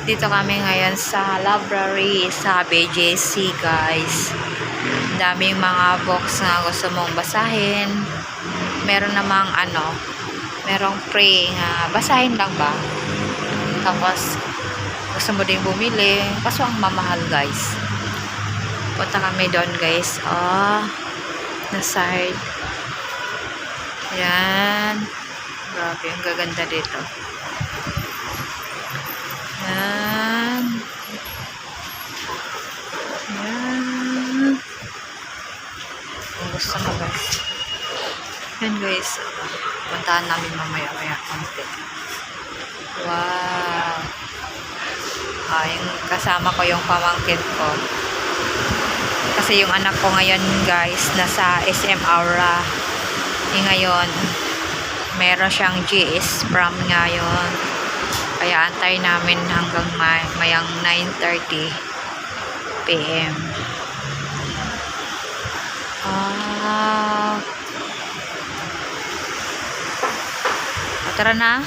Nandito kami ngayon sa library sa BJC guys. Daming mga books na gusto mong basahin. Meron namang ano, merong free nga basahin lang ba? Tapos gusto mo din bumili. Kaso ang mamahal guys. Punta kami doon guys. Oh, na side. Yan. Grabe, ang gaganda dito. Kung gusto mo guys. Yan guys. Puntahan namin mamaya maya konti. Wow. Ah, yung kasama ko yung pamangkin ko. Kasi yung anak ko ngayon guys, nasa SM Aura. Eh ngayon, meron siyang GS prom ngayon. Kaya antay namin hanggang may, mayang 9.30 p.m. Tara na.